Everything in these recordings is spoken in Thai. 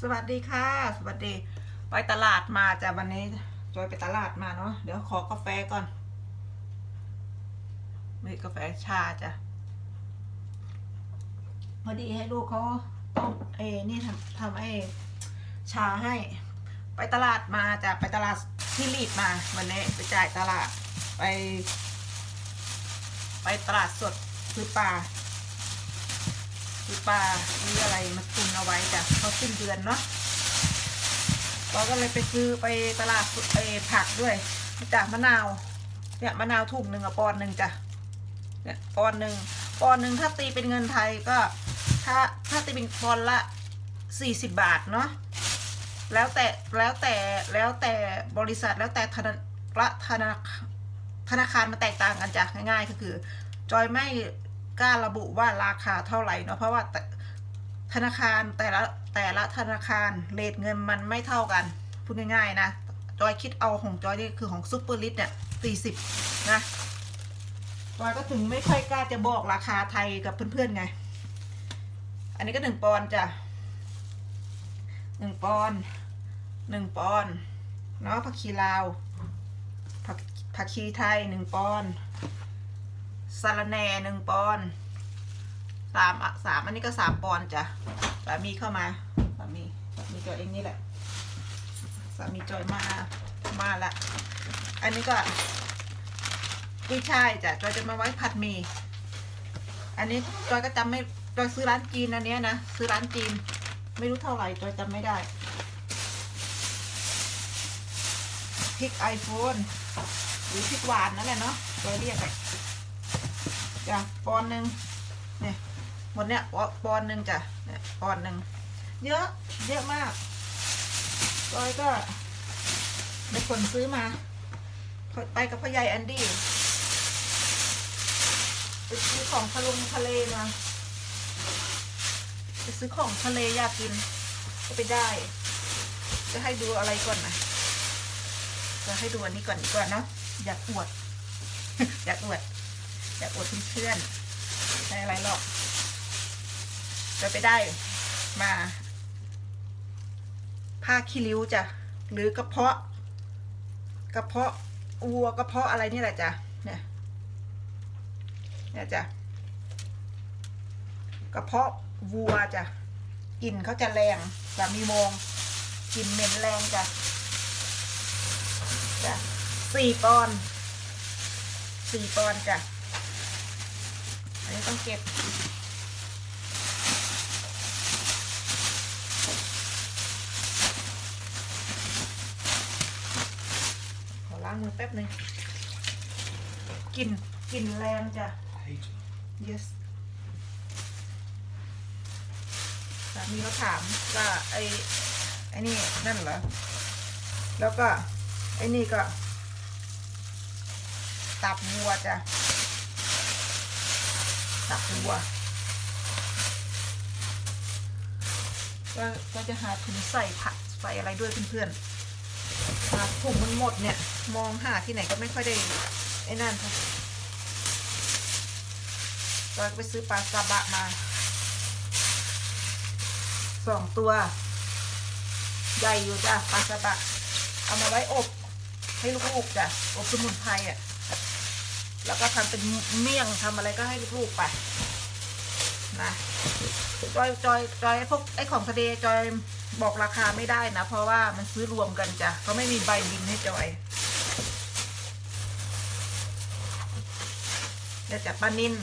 สวัสดีค่ะ สวัสดี ไปตลาดมาจ้ะวันนี้จอยไปตลาดมาเนาะเดี๋ยวขอกาแฟก่อนมีกาแฟชาจ้ะพอดีให้ลูกเขาต้มเอนี่ทำทำไอ้ชาให้ ไปตลาดมาจ้ะไปตลาดที่ลีดมาวันนี้ไปจ่ายตลาดไป ไปตลาดสดซื้อปลา ซื้อปลาซื้ออะไรมาตุนเอาไว้จ้ะเขาสิ้นเดือนเนาะเราก็เลยไปซื้อไปตลาดไอ้ผักด้วยจากมะนาว เนี่ยมะนาวถุงหนึ่งอะปอนหนึ่งจ้ะ เนี่ยปอนหนึ่งปอนหนึ่งถ้าตีเป็นเงินไทยก็ ถ้าถ้าตีเป็นปอนละสี่สิบบาทเนาะ แล้วแต่แล้วแต่แล้วแต่บริษัทแล้วแต่ธนาธนาธนาคารมันแตกต่างกันจ้ะง่ายๆก็คือ จอยไม่ กล้าระบุว่าราคาเท่าไหร่เนาะเพราะว่าธนาคารแต่ละแต่ละธนาคารเรทเงินมันไม่เท่ากันพูดง่ายๆนะจอยคิดเอาของจอยนี่คือของซุปเปอร์ลิทเนี่ยสี่สิบนะจอยก็ถึงไม่ค่อยกล้าจะบอกราคาไทยกับเพื่อนๆไง อันนี้ก็หนึ่งปอนจ้ะหนึ่งปอนหนึ่งปอนเนาะผักชีลาวผักผักชีไทยหนึ่งปอน สาระแหน่หนึ่งปอนสามอะสามอันนี้ก็สามปอนจ้ะสามีเข้ามาสามีสามีจอยเองนี่แหละสามีจอยมามาละอันนี้ก็กุ้ยช่ายจ้ะจอยจะมาไว้ผัดหมี่อันนี้จอยก็จำไม่จอยซื้อร้านจีนอันเนี้ยนะซื้อร้านจีน ไม่รู้เท่าไหร่จอยจำไม่ได้พริกไอโฟนหรือพริกหวานนั่นแหละเนาะจอยเรียกอะ จ้ะปอนหนึ่งเนี่ยหมดเนี่ยปอนหนึ่งจ้ะเนี่ยปอนหนึ่งเยอะเยอะมากจอยก็เป็นคนซื้อมาไปกับพ่อใหญ่แอนดี้ไปซื้อของทะลงทะเลมาไปซื้อของทะเลอยากกิน ก็ไปได้ จะให้ดูอะไรก่อนนะจะให้ดูอันนี้ก่อนดีกว่าเนาะอยากอวด อยากอวด อย่าอวดเพื่อนๆใช่อะไรหรอกจะไปได้มา ผ้าขี้ริ้วจ้ะ หรือกระเพาะ กระเพาะวัวกระเพาะอะไรนี่แหละจ้ะเนี่ยเนี่ยจ้ะกระเพาะวัวจ้ะกลิ่นเขาจะแรงสามีมองกลิ่นเหม็นแรงจ้ะจ้ะสี่ปอนสี่ปอนจ้ะ ต้องเก็บขอล้างมือแป๊บหนึ่งกลิ่นกลิ่นแรงจ้ะ hate it. yes สามีเขาถามว่าไอ้ไอ้นี่นั่นเหรอ แล้วก็ไอ้นี่ก็ ตับวัวจ้ะ ตับวัวก็ก็จะหาถุงใส่ผักใส่อะไรด้วยเพื่อนๆหาถุงมันหมดเนี่ย มองหาที่ไหนก็ไม่ค่อยได้ไอ้นั่นค่ะก็ไปซื้อปลาซาบะมาสองตัว ใหญ่อยู่จ้ะปลาซาบะ เอามาไว้อบ ให้ลูกๆจ้ะอบสมุนไพรอะ แล้วก็ทำเป็นเมี่ยงทำอะไรก็ให้ลูกๆไปนะจอยจอยจอยไอ้พวกไอ้ของทะเลจอยบอกราคาไม่ได้นะ เพราะว่ามันซื้อรวมกันจ้ะเขาไม่มีใบบินให้จอยเดี๋ยวจะปลานิน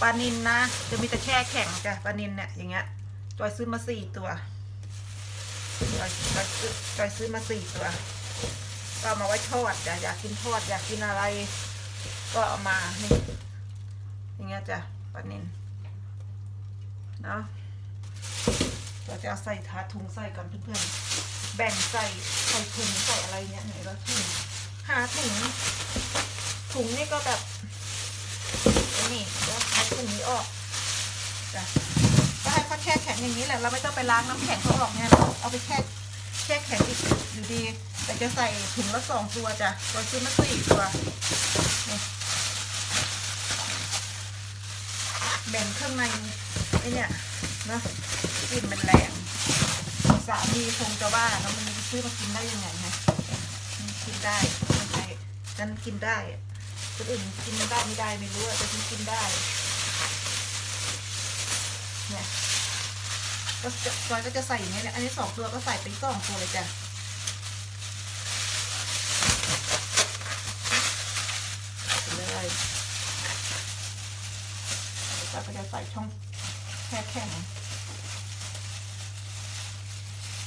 ปลานินนะ จะมีแต่แช่แข็งจ้ะปลานินเนี่ยอย่างเงี้ยจอยซื้อมาสี่ตัวจอยจอยซื้อจอยซื้อมาสี่ตัว ก็มาไว้ทอดจ้ะอยากกินทอดอยากกินอะไร ก็เอามานี่อย่างเงี้ยจ้ะปลานินเนาะเราจะเอาใส่ถาถุงใส่ก่อนเพื่อนๆ แบ่งใส่ใส่ถุงใส่อะไรเงี้ยไหนแล้วถุงหาถุงถุงนี่ก็แบบนี่แล้วเอาถุงนี้ออกจ้ะก็ให้เขาแช่แข็งอย่างนี้แหละเราไม่ต้องไปล้างน้ำแข็งเขาออกเนี่ยเราเอาไปแช่แช่แข็งอีกอยู่ดี แต่จะใส่ถุงละสองตัวจ้ะตัวซื้อมาสี่ตัวนี่แบ่งข้างในไอ้เนี่ยนะกลิ่นมันแรงามีคงจะว่าแล้วมันซื้อมากินได้ยังไงฮะกินได้ไม่ใช่ฉันกินได้คนอื่นกินได้ไม่ได้ไม่รู้อะแต่ฉันกินได้เนี่ยก็จอยก็จะใส่อย่างเงี้ยเนี่ยอันนี้สองตัวก็ใส่เป็นสองตัวเลยจ้ะไป เลยจอยก็จะใส่ช่องแค่แข็ง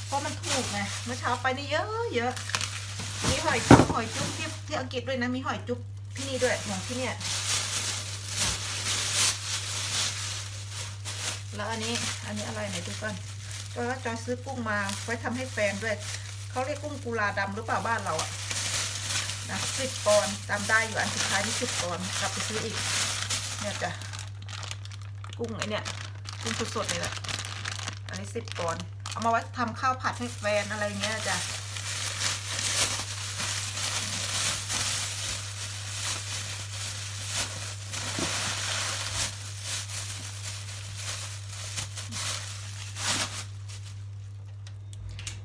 เพราะมันถูกไงเมื่อเช้าไปนี่เยอะเยอะมีหอยจุ๊บหอยจุ๊บที่ที่อังกฤษด้วยนะมีหอยจุ๊บที่นี่ด้วยอย่างที่เนี่ยแล้วอันนี้อันนี้อะไรไหนดูก่อนจอยว่าจอยซื้อกุ้งมาไว้ทำให้แฟนด้วยเขาเรียกกุ้งกุลาดำหรือเปล่าบ้านเราอะ นะสิบปอนด์จำได้อยู่อันสุดท้ายนี่สิบปอนด์กลับไปซื้ออีก เนี่ยจ้ะกุ้งไอเนี่ยกุ้งสดๆเลยแหละอันนี้สิบปอนด์เอามาไว้ทำข้าวผัดให้แฟนอะไรเงี้ยจ้ะ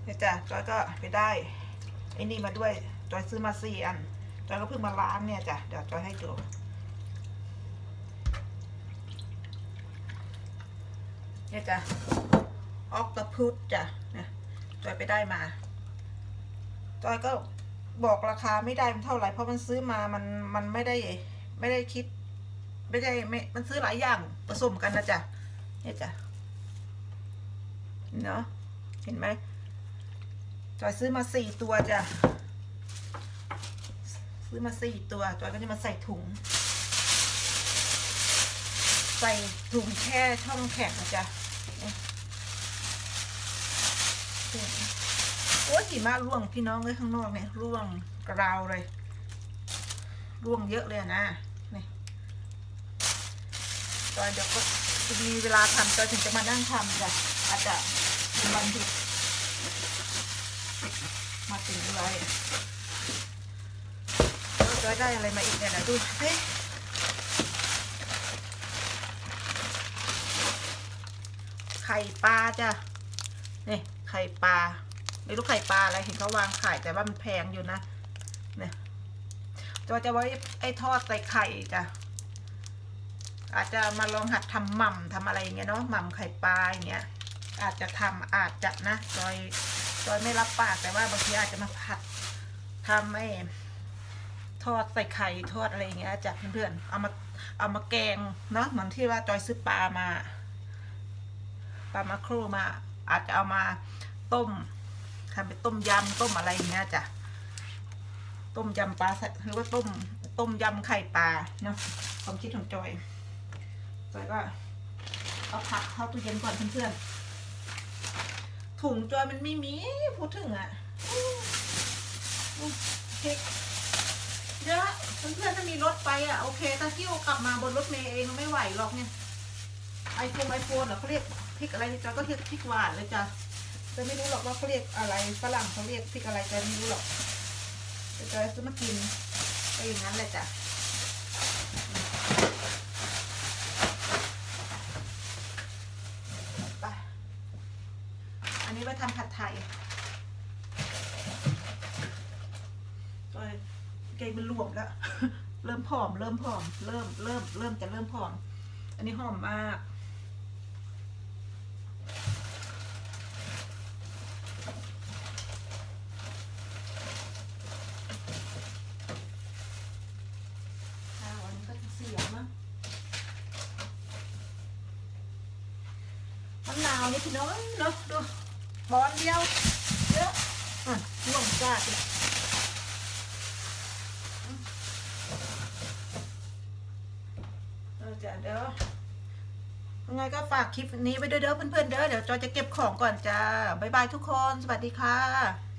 เนี่ยจ้ะจอยก็ไปได้ไอ้นี่มาด้วย จอยซื้อมาสี่อันจอยก็เพิ่งมาล้างเนี่ยจ้ะเดี๋ยวจอยให้ดูเนี่ยจ้ะออกตะพุดจ้ะเนี่ยจอยไปได้มาจอยก็บอกราคาไม่ได้มันเท่าไหร่เพราะมันซื้อมามันมันไม่ได้ไม่ได้คิด ไม่ได้ไม่มันซื้อหลายอย่างผสมกันนะจ๊ะเนี่ยจ้ะเนาะเห็นไหมจอยซื้อมาสี่ตัวจ้ะ ซื้อมาสี่ตัวจอยก็จะมาใส่ถุง ใส่ถุงแค่ช่องแข็งนะจ๊ะโอ้ยหิมะร่วงพี่น้องเลยข้างนอกเนี่ยร่วงกราวเลย ร่วงเยอะเลยนะนี่จอยเดี๋ยวก็จะมีเวลาทำจอยถึงจะมานั่งทำจ้ะอาจจะเป็นวันหยุดมาถึงร้อย จอยได้อะไรมาอีกเนี่ยนะดูเฮ้ยไข่ปลาจ้ะนี่ไข่ปลาไม่รู้ไข่ปลาอะไรเห็นเขาวางขายแต่ว่ามันแพงอยู่นะเนี่ยจอยจะไว้ไอ้ทอดใส่ไข่จ้ะอาจจะมาลองหัดทำหม่ำทำอะไรอย่างเงี้ยเนาะหม่ำไข่ปลาอย่างเงี้ย อาจจะทำอาจจะนะจอยจอยไม่รับปากแต่ว่าบางทีอาจจะมาผัดทำไอ้ ทอดใส่ไข่ทอดอะไรอย่างเงี้ยจากเพื่อนๆเอามาเอามาแกงเนาะเหมือนที่ว่าจอยซื้อปลามาปลามาครูมา อาจจะเอามาต้มทำเป็นต้มยำต้มอะไรอย่างเงี้ยจ้ะต้มยำปลาใส่หรือว่าต้มต้มยำไข่ปลาเนาะความคิดของจอยจอยก็เอาผักเข้าตู้เย็นก่อนเพื่อนๆถุงจอยมันไม่มีพูดถึงอะเค้ก เยอะเพื่อนๆถ้ามีรถไปอะโอเคถ้าที่กลับมาบนรถเมย์เองไม่ไหวหรอกเนี่ยไอโฟนไอโฟนเหรอเขาเรียกพริกอะไรจอยก็เรียกพริกหวานเลยจ้ะจะไม่รู้หรอกว่าเขาเรียกอะไรฝรั่งเขาเรียกพริกอะไรจอยไม่รู้หรอกแต่จอยซื้อมากินไปอย่างนั้นแหละจ้ะไปอันนี้ไว้ทำผัดไทยก็เกงมันรวมแล้ว เริ่มผอม เริ่มผอม เริ่มเริ่มเริ่มจะเริ่มผอม อันนี้หอมมาก ข้าวอันนี้ก็จะเสียมั้งมะนาวนี่พี่น้องเนาะดูบอนเดียวเยอะอะร่วงจ้าดิเออจ้ะเดี๋ยว ยังไงก็ฝากคลิปนี้ไว้เด้อเพื่อนๆเด้อเดี๋ยวจอยจะเก็บของก่อนจ้าบ๊ายบายทุกคน สวัสดีค่ะ